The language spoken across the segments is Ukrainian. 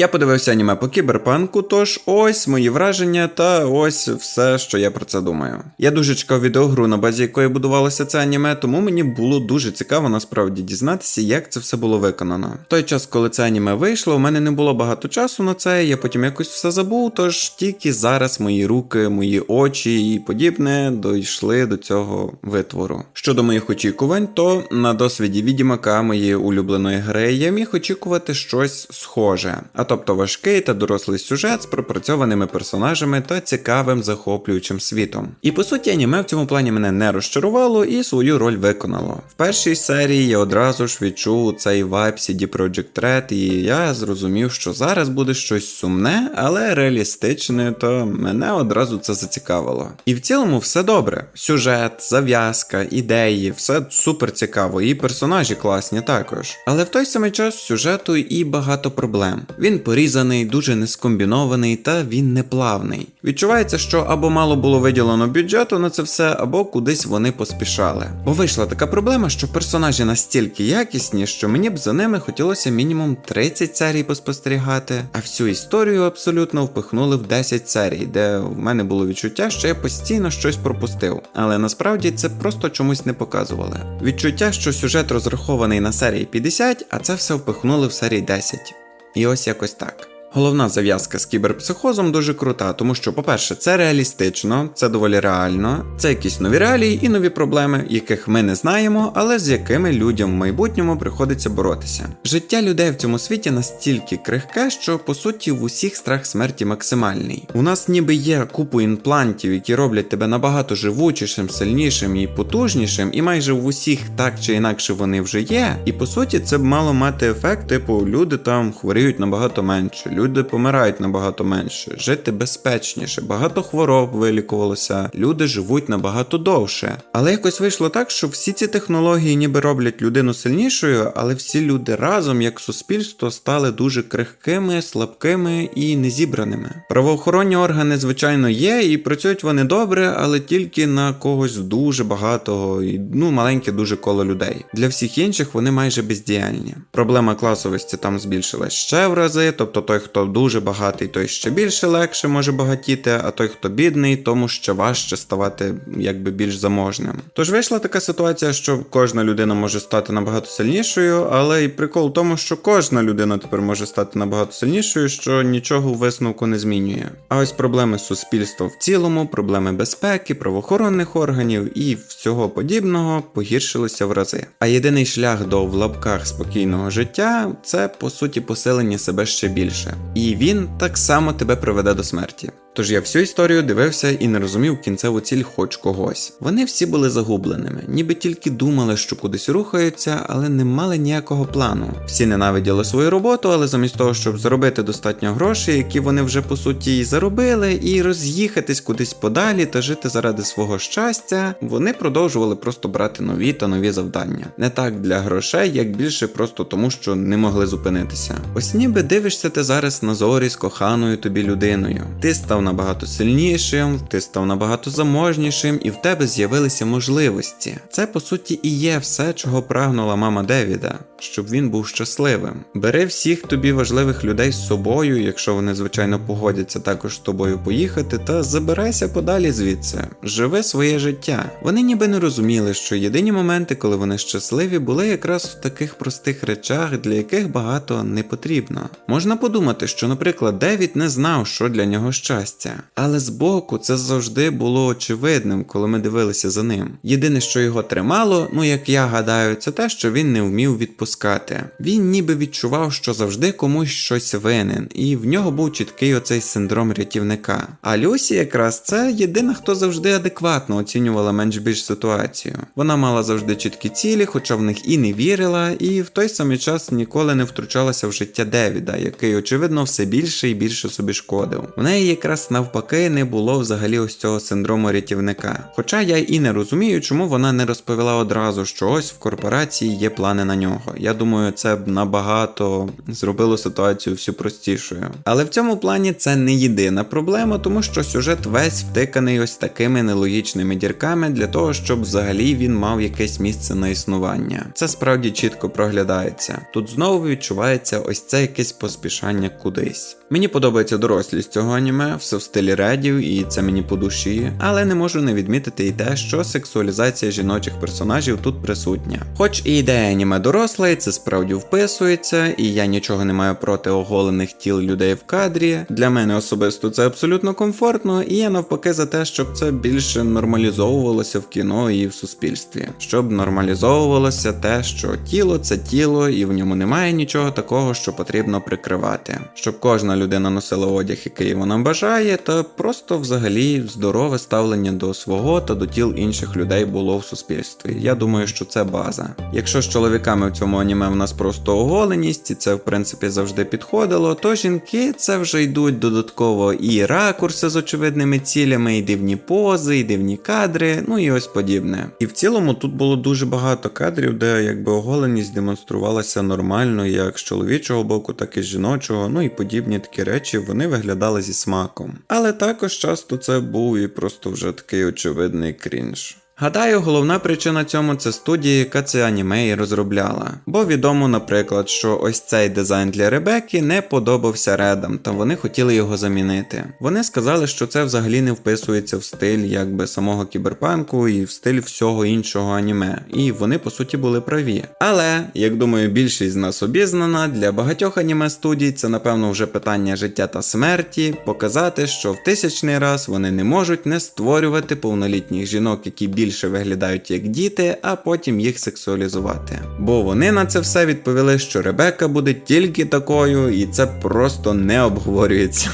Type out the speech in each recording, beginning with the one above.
Я подивився аніме по кіберпанку, тож ось мої враження та ось все, що я про це думаю. Я дуже чекав відеогру, на базі якої будувалося це аніме, тому мені було дуже цікаво насправді дізнатися, як це все було виконано. В той час, коли це аніме вийшло, у мене не було багато часу на це, я потім якось все забув, тож тільки зараз мої руки, мої очі і подібне дійшли до цього витвору. Щодо моїх очікувань, то на досвіді відімака моєї улюбленої гри я міг очікувати щось схоже, а тобто важкий та дорослий сюжет з пропрацьованими персонажами та цікавим захоплюючим світом. І по суті, аніме в цьому плані мене не розчарувало і свою роль виконало. В першій серії я одразу ж відчув цей вайб CD Projekt Red, і я зрозумів, що зараз буде щось сумне, але реалістичне, то мене одразу це зацікавило. І в цілому все добре. Сюжет, зав'язка, ідеї, все супер цікаво, і персонажі класні також. Але в той самий час сюжету і багато проблем. Він порізаний, дуже нескомбінований та він не плавний. Відчувається, що або мало було виділено бюджету на це все, або кудись вони поспішали. Бо вийшла така проблема, що персонажі настільки якісні, що мені б за ними хотілося мінімум 30 серій поспостерігати, а всю історію абсолютно впихнули в 10 серій, де в мене було відчуття, що я постійно щось пропустив. Але насправді це просто чомусь не показували. Відчуття, що сюжет розрахований на серії 50, а це все впихнули в серії 10. І ось якось так. Головна зав'язка з кіберпсихозом дуже крута, тому що, по-перше, це реалістично, це доволі реально, це якісь нові реалії і нові проблеми, яких ми не знаємо, але з якими людям в майбутньому приходиться боротися. Життя людей в цьому світі настільки крихке, що по суті в усіх страх смерті максимальний. У нас ніби є купу імплантів, які роблять тебе набагато живучішим, сильнішим і потужнішим, і майже в усіх так чи інакше вони вже є. І по суті, це б мало мати ефект, типу люди там хворіють набагато менше люди помирають набагато менше, жити безпечніше, багато хвороб вилікувалося, люди живуть набагато довше. Але якось вийшло так, що всі ці технології ніби роблять людину сильнішою, але всі люди разом, як суспільство, стали дуже крихкими, слабкими і незібраними. Правоохоронні органи, звичайно, є, і працюють вони добре, але тільки на когось дуже багатого і ну маленьке дуже коло людей. Для всіх інших вони майже бездіяльні. Проблема класовості там збільшилась ще в рази, тобто той, хто дуже багатий, той ще більше легше може багатіти, а той, хто бідний, тому ще важче ставати якби більш заможним. Тож вийшла така ситуація, що кожна людина може стати набагато сильнішою, але і прикол в тому, що кожна людина тепер може стати набагато сильнішою, що нічого у висновку не змінює. А ось проблеми суспільства в цілому, проблеми безпеки, правоохоронних органів і всього подібного погіршилися в рази. А єдиний шлях до в лапках спокійного життя це по суті посилення себе ще більше. І він так само тебе приведе до смерті. Тож я всю історію дивився і не розумів кінцеву ціль хоч когось. Вони всі були загубленими, ніби тільки думали, що кудись рухаються, але не мали ніякого плану. Всі ненавиділи свою роботу, але замість того, щоб заробити достатньо грошей, які вони вже по суті і заробили, і роз'їхатись кудись подалі та жити заради свого щастя, вони продовжували просто брати нові та нові завдання. Не так для грошей, як більше просто тому, що не могли зупинитися. Ось ніби дивишся ти зараз на зорі з коханою тобі людиною. Ти став набагато сильнішим, ти став набагато заможнішим, і в тебе з'явилися можливості. Це по суті і є все, чого прагнула мама Девіда, щоб він був щасливим. Бери всіх тобі важливих людей з собою, якщо вони звичайно погодяться також з тобою поїхати, та забирайся подалі звідси, живи своє життя. Вони ніби не розуміли, що єдині моменти, коли вони щасливі, були якраз в таких простих речах, для яких багато не потрібно. Можна подумати, що, наприклад, Девід не знав, що для нього щастя, але збоку це завжди було очевидним, коли ми дивилися за ним. Єдине, що його тримало, ну як я гадаю, це те, що він не вмів відпускати. Він ніби відчував, що завжди комусь щось винен, і в нього був чіткий оцей синдром рятівника. А Люсі якраз це єдина, хто завжди адекватно оцінювала менш більш ситуацію. Вона мала завжди чіткі цілі, хоча в них і не вірила, і в той самий час ніколи не втручалася в життя Девіда, який, очевидно, все більше і більше собі шкодив. В неї якраз якраз навпаки не було взагалі ось цього синдрому рятівника. Хоча я і не розумію, чому вона не розповіла одразу, що ось в корпорації є плани на нього. Я думаю, це б набагато зробило ситуацію всю простішою. Але в цьому плані це не єдина проблема, тому що сюжет весь втиканий ось такими нелогічними дірками для того, щоб взагалі він мав якесь місце на існування. Це справді чітко проглядається. Тут знову відчувається ось це якесь поспішання кудись. Мені подобається дорослість цього аніме, все в стилі редів, і це мені по душі, але не можу не відмітити і те, що сексуалізація жіночих персонажів тут присутня. Хоч і ідея аніме доросла, і це справді вписується, і я нічого не маю проти оголених тіл людей в кадрі. Для мене особисто це абсолютно комфортно, і я навпаки за те, щоб це більше нормалізовувалося в кіно і в суспільстві, щоб нормалізовувалося те, що тіло це тіло, і в ньому немає нічого такого, що потрібно прикривати, щоб кожна людина носила одяг, який вона бажає, та просто взагалі здорове ставлення до свого та до тіл інших людей було в суспільстві. Я думаю, що це база. Якщо з чоловіками в цьому аніме в нас просто оголеність, і це в принципі завжди підходило, то жінки це вже йдуть додатково і ракурси з очевидними цілями, і дивні пози, і дивні кадри, ну і ось подібне. І в цілому тут було дуже багато кадрів, де якби оголеність демонструвалася нормально, як з чоловічого боку, так і з жіночого, ну і подібні такі речі вони виглядали зі смаком. Але також часто це був і просто вже такий очевидний крінж. Гадаю, головна причина цьому це студія, яка це аніме і розробляла. Бо відомо, наприклад, що ось цей дизайн для Ребекки не подобався редам, та вони хотіли його замінити. Вони сказали, що це взагалі не вписується в стиль якби самого кіберпанку і в стиль всього іншого аніме. І вони по суті були праві. Але, як думаю, більшість з нас обізнана, для багатьох аніме студій це напевно вже питання життя та смерті, показати, що в тисячний раз вони не можуть не створювати повнолітніх жінок, які більше виглядають як діти, а потім їх сексуалізувати. Бо вони на це все відповіли, що Ребекка буде тільки такою, і це просто не обговорюється.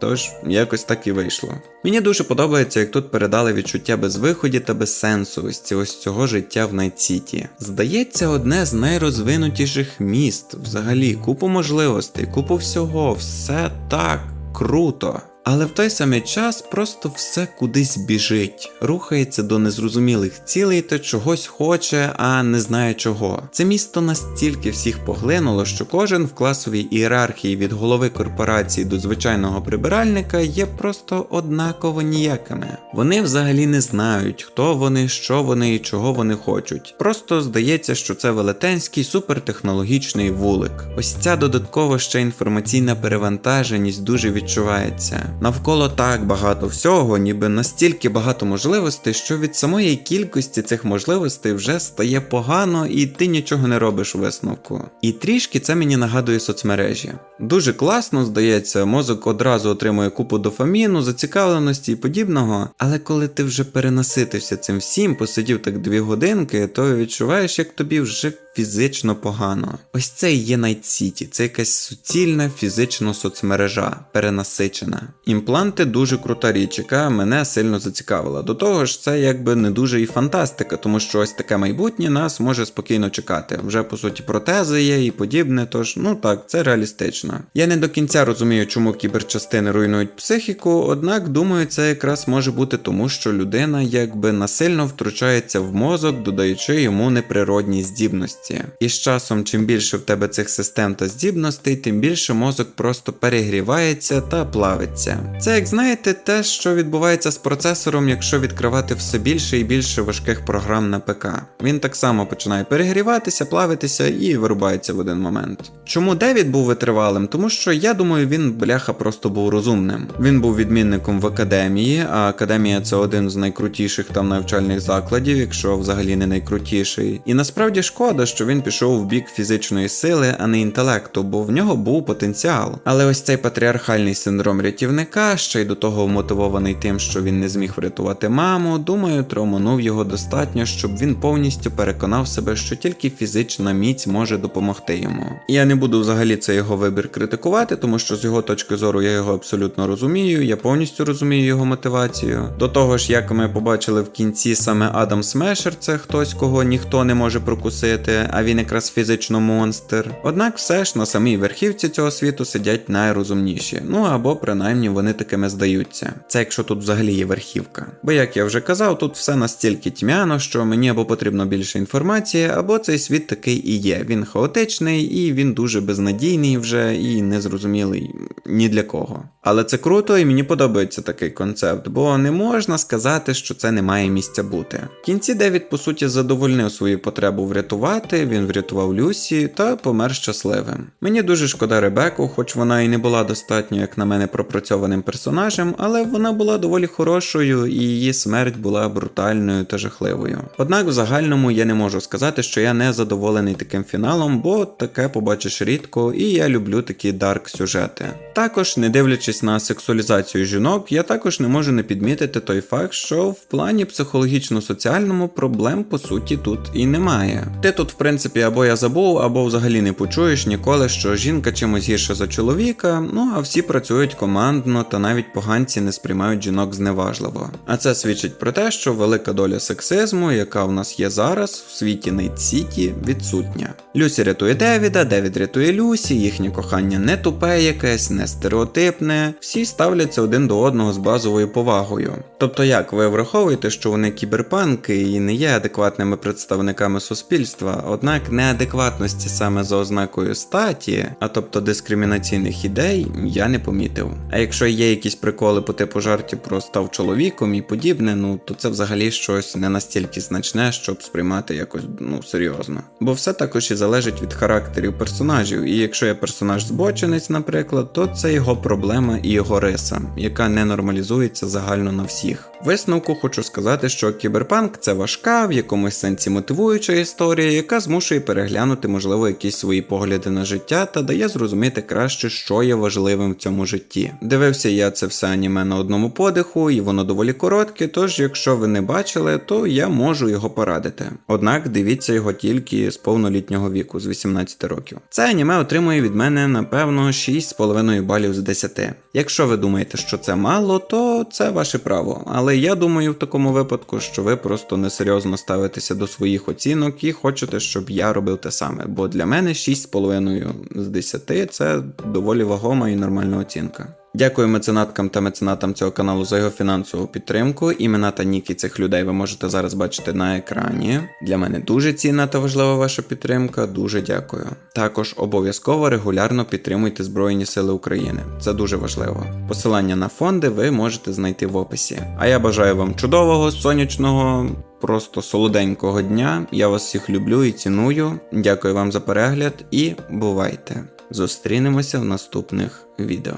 Тож, якось так і вийшло. Мені дуже подобається, як тут передали відчуття безвиході та безсенсовості ось цього життя в Найт-Сіті. Здається, одне з найрозвинутіших міст, взагалі, купу можливостей, купу всього, все так круто. Але в той самий час просто все кудись біжить, рухається до незрозумілих цілей та чогось хоче, а не знає чого. Це місто настільки всіх поглинуло, що кожен в класовій ієрархії від голови корпорації до звичайного прибиральника є просто однаково ніякими. Вони взагалі не знають, хто вони, що вони і чого вони хочуть. Просто здається, що це велетенський супертехнологічний вулик. Ось ця додаткова ще інформаційна перевантаженість дуже відчувається. Навколо так багато всього, ніби настільки багато можливостей, що від самої кількості цих можливостей вже стає погано, і ти нічого не робиш у висновку. І трішки це мені нагадує соцмережі. Дуже класно, здається, мозок одразу отримує купу дофаміну, зацікавленості і подібного. Але коли ти вже перенаситився цим всім, посидів так дві годинки, то відчуваєш, як тобі вже фізично погано. Ось це і є City, це якась суцільна фізична соцмережа, перенасичена. Імпланти дуже крута річ, яка мене сильно зацікавила. До того ж, це якби не дуже і фантастика, тому що ось таке майбутнє нас може спокійно чекати. Вже по суті протези є і подібне, тож ну так, це реалістично. Я не до кінця розумію, чому кіберчастини руйнують психіку, однак думаю, це якраз може бути тому, що людина якби насильно втручається в мозок, додаючи йому неприродні здібності. І з часом, чим більше в тебе цих систем та здібностей, тим більше мозок просто перегрівається та плавиться. Це як знаєте, те, що відбувається з процесором, якщо відкривати все більше і більше важких програм на ПК. Він так само починає перегріватися, плавитися і вирубається в один момент. Чому Девід був витривалим? Тому що я думаю, він бляха просто був розумним. Він був відмінником в академії, а академія це один з найкрутіших там навчальних закладів, якщо взагалі не найкрутіший. І насправді шкода, що він пішов в бік фізичної сили, а не інтелекту, бо в нього був потенціал. Але ось цей патріархальний синдром рятівника, ще й до того мотивований тим, що він не зміг врятувати маму, думаю, травманув його достатньо, щоб він повністю переконав себе, що тільки фізична міць може допомогти йому. Я не буду взагалі це його вибір критикувати, тому що з його точки зору я його абсолютно розумію, я повністю розумію його мотивацію. До того ж, як ми побачили в кінці, саме Адам Смешер це хтось, кого ніхто не може прокусити, а він якраз фізично монстр. Однак все ж на самій верхівці цього світу сидять найрозумніші, ну або принаймні вони такими здаються. Це якщо тут взагалі є верхівка. Бо як я вже казав, тут все настільки тьмяно, що мені або потрібно більше інформації, або цей світ такий і є. Він хаотичний і він дуже безнадійний вже і незрозумілий ні для кого. Але це круто і мені подобається такий концепт, бо не можна сказати, що це не має місця бути. В кінці Девід, по суті, задовольнив свою потребу врятувати, він врятував Люсі та помер щасливим. Мені дуже шкода Ребеку, хоч вона і не була достатньо, як на мене, пропрацьованим персонажем, але вона була доволі хорошою і її смерть була брутальною та жахливою. Однак в загальному я не можу сказати, що я не задоволений таким фіналом, бо таке побачиш рідко, і я люблю такі дарк сюжети. Також, не дивлячись на сексуалізацію жінок, я також не можу не підмітити той факт, що в плані психологічно-соціальному проблем по суті тут і немає. Ти тут, в принципі, або я забув, або взагалі не почуєш ніколи, що жінка чимось гірша за чоловіка, ну а всі працюють командно та навіть поганці не сприймають жінок зневажливо. А це свідчить про те, що велика доля сексизму, яка в нас є зараз в світі Найт Сіті, відсутня. Люсі рятує Девіда, Девід рятує Люсі, їхнє кохання не тупе якесь, не стереотипне, всі ставляться один до одного з базовою повагою. Тобто, як ви враховуєте, що вони кіберпанки і не є адекватними представниками суспільства, однак неадекватності саме за ознакою статі, а тобто дискримінаційних ідей, я не помітив. А якщо є якісь приколи по типу жартів про став чоловіком і подібне, ну то це взагалі щось не настільки значне, щоб сприймати якось ну серйозно. Бо все також і залежить від характерів персонажів, і якщо є персонаж збочинець, наприклад, то це його проблема і його риса, яка не нормалізується загально на всіх. Висновку хочу сказати, що кіберпанк це важка, в якомусь сенсі мотивуюча історія, яка змушує переглянути, можливо, якісь свої погляди на життя та дає зрозуміти краще, що є важливим в цьому житті. Дивився я це все аніме на одному подиху, і воно доволі коротке, тож якщо ви не бачили, то я можу його порадити. Однак дивіться його тільки з повнолітнього віку, з 18 років. Це аніме отримує від мене, напевно, 6,5 балів з 10. Якщо ви думаєте, що це мало, то це ваше право. Але я думаю в такому випадку, що ви просто несерйозно ставитеся до своїх оцінок і хочете, щоб я робив те саме. Бо для мене 6,5 з 10 це доволі вагома і нормальна оцінка. Дякую меценаткам та меценатам цього каналу за його фінансову підтримку. Імена та ніки цих людей ви можете зараз бачити на екрані. Для мене дуже цінна та важлива ваша підтримка. Дуже дякую. Також обов'язково регулярно підтримуйте Збройні Сили України. Це дуже важливо. Посилання на фонди ви можете знайти в описі. А я бажаю вам чудового, сонячного, просто солоденького дня. Я вас всіх люблю і ціную. Дякую вам за перегляд і бувайте! Зустрінемося в наступних відео.